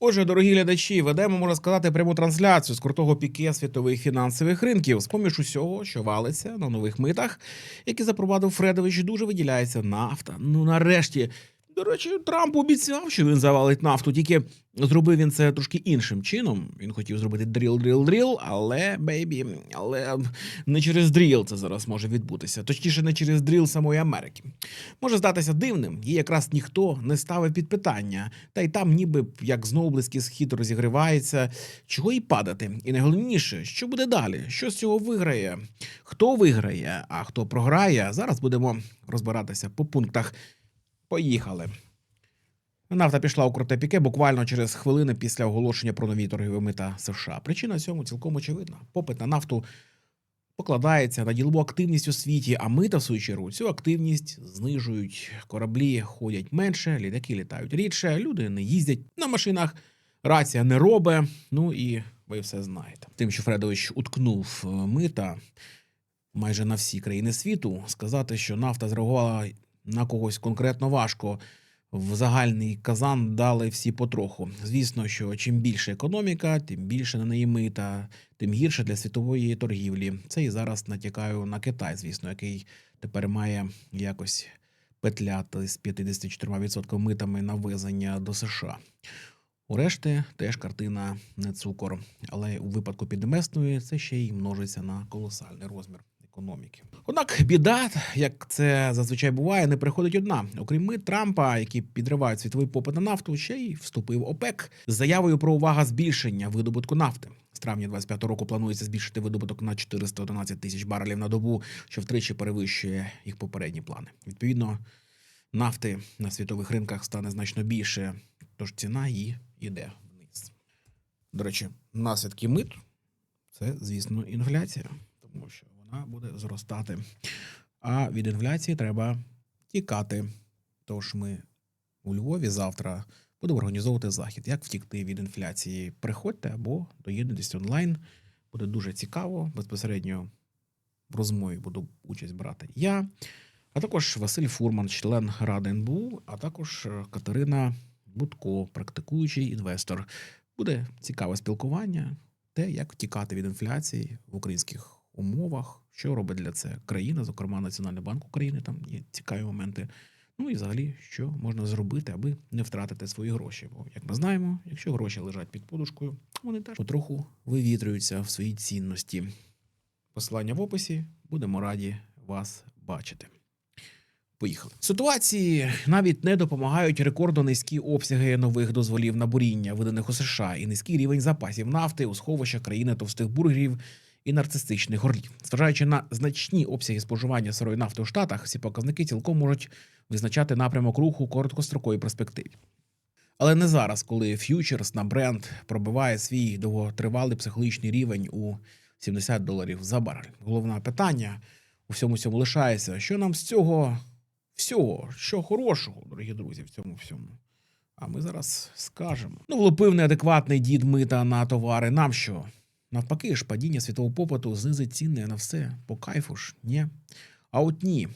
Отже, дорогі глядачі, ведемо, можна сказати, пряму трансляцію з крутого піке світових фінансових ринків. З поміж усього, що валиться на нових митах, які запровадив Фредович, дуже виділяється нафта. Ну нарешті. До речі, Трамп обіцяв, що він завалить нафту, тільки зробив він це трошки іншим чином. Він хотів зробити дріл, дріл, дріл, але бейбі, але не через дріл це зараз може відбутися. Точніше, не через дріл самої Америки. Може здатися дивним, її якраз ніхто не ставив під питання, та й там, ніби як знову близький схід розігрівається, чого і падати. І найголовніше, що буде далі, що з цього виграє, хто виграє, а хто програє. Зараз будемо розбиратися по пунктах. Поїхали. Нафта пішла у круте піке буквально через хвилини після оголошення про нові торгові мита США. Причина цьому цілком очевидна. Попит на нафту покладається на ділову активність у світі, а мита, в свою чергу, цю активність знижують. Кораблі ходять менше, літаки літають рідше, люди не їздять на машинах, рація не робе. Ну і ви все знаєте. Тим, що Фредович уткнув е, мита майже на всі країни світу, сказати, що нафта зреагувала на когось конкретно важко. В загальний казан дали всі потроху. Звісно, що чим більше економіка, тим більше на неї мита, тим гірше для світової торгівлі. Це і зараз натякаю на Китай, звісно, який тепер має якось петляти з 54% митами на ввезення до США. У решти теж картина не цукор, але у випадку підмесної це ще й множиться на колосальний розмір економіки. Однак біда, як це зазвичай буває, не приходить одна. Окрім мит Трампа, які підривають світовий попит на нафту, ще й вступив ОПЕК з заявою про увага збільшення видобутку нафти. З травня 25 року планується збільшити видобуток на 411 тисяч барелів на добу, що втричі перевищує їх попередні плани. Відповідно, нафти на світових ринках стане значно більше, тож ціна її йде вниз. До речі, наслідки мит це, звісно, інфляція, тому що вона буде зростати. А від інфляції треба тікати. Тож ми у Львові завтра будемо організовувати захід. Як втікти від інфляції? Приходьте або доєднуйтесь онлайн. Буде дуже цікаво. Безпосередньо в розмові буду участь брати я, а також Василь Фурман, член Ради НБУ, а також е, Катерина Будко, практикуючий інвестор. Буде цікаве спілкування, те, як втікати від інфляції в українських умовах, що робить для це країна, зокрема Національний банк України. Там є цікаві моменти. Ну і взагалі, що можна зробити, аби не втратити свої гроші. Бо, як ми знаємо, якщо гроші лежать під подушкою, вони теж потроху вивітрюються в своїй цінності. Посилання в описі будемо раді вас бачити. Поїхали. Ситуації навіть не допомагають рекордно низькі обсяги нових дозволів на буріння, виданих у США, і низький рівень запасів нафти у сховищах країни товстих бургерів і нарцистичних горлів. Зважаючи на значні обсяги споживання сирої нафти у Штатах, всі показники цілком можуть визначати напрямок руху у короткостроковій перспективі. Але не зараз, коли ф'ючерс на бренд пробиває свій довготривалий психологічний рівень у 70 доларів за барель. Головне питання у всьому цьому лишається: що нам з цього всього, що хорошого, дорогі друзі, в цьому всьому. А ми зараз скажемо. Ну, влупив неадекватний дід мита на товари. Нам що? Навпаки ж, падіння світового попиту знизить ціни на все. По кайфу ж, ні. А от ні.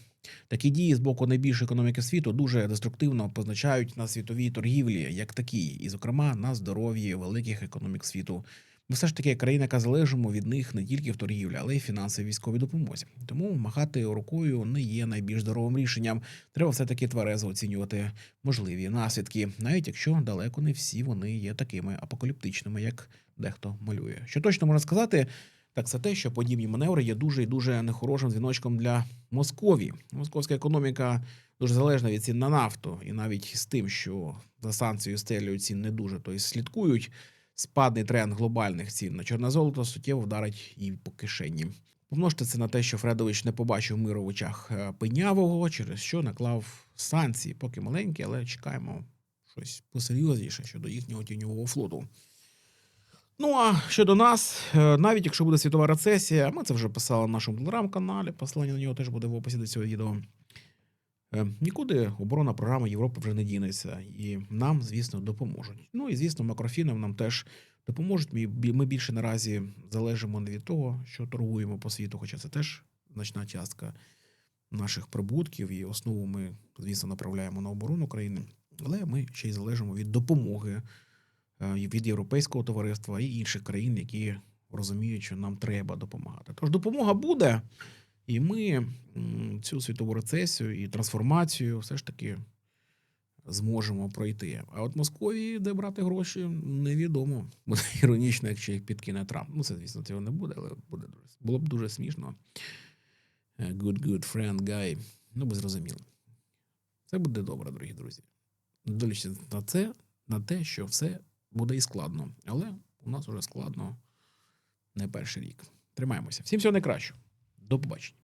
Такі дії з боку найбільшої економіки світу дуже деструктивно позначають на світовій торгівлі як такі, і, зокрема, на здоров'ї великих економік світу. Ми все ж таки країна, яка залежимо від них не тільки в торгівлі, але й фінансовій військовій допомозі. Тому махати рукою не є найбільш здоровим рішенням. Треба все таки тверезо оцінювати можливі наслідки, навіть якщо далеко не всі вони є такими апокаліптичними, як дехто малює. Що точно можна сказати, так це те, що подібні маневри є дуже і дуже нехорошим дзвіночком для Московії. Московська економіка дуже залежна від цін на нафту, і навіть з тим, що за санкцією стелю цін не дуже то й слідкують. Спадний тренд глобальних цін на чорне золото суттєво вдарить і по кишені. Помножте це на те, що Фредович не побачив миру в очах е, пенявого, через що наклав санкції, поки маленькі, але чекаємо щось посерйозніше щодо їхнього тіньового флоту. Ну а щодо нас, е, навіть якщо буде світова рецесія, ми це вже писали на нашому телеграм-каналі, посилання на нього теж буде в описі до цього відео. Е, Нікуди оборонна програма Європи вже не дінеться, і нам, звісно, допоможуть. Ну і звісно, макрофінам нам теж допоможуть. Ми більше наразі залежимо не від того, що торгуємо по світу, хоча це теж значна частка наших прибутків, і основу ми, звісно, направляємо на оборону країни. Але ми ще й залежимо від допомоги е, від європейського товариства і інших країн, які розуміють, що нам треба допомагати. Тож допомога буде, і ми цю світову рецесію і трансформацію все ж таки зможемо пройти. А от Московії, де брати гроші, невідомо. Буде іронічно, якщо їх підкине Трамп. Ну, це, звісно, цього не буде, але буде було б дуже смішно. Е, Good, good friend, guy. Ну, ви зрозуміли. Це буде добре, дорогі друзі. Дивлячись на це, на те, що все буде і складно. Але у нас уже складно не перший рік. Тримаємося. Всім всього найкращого. До побачення.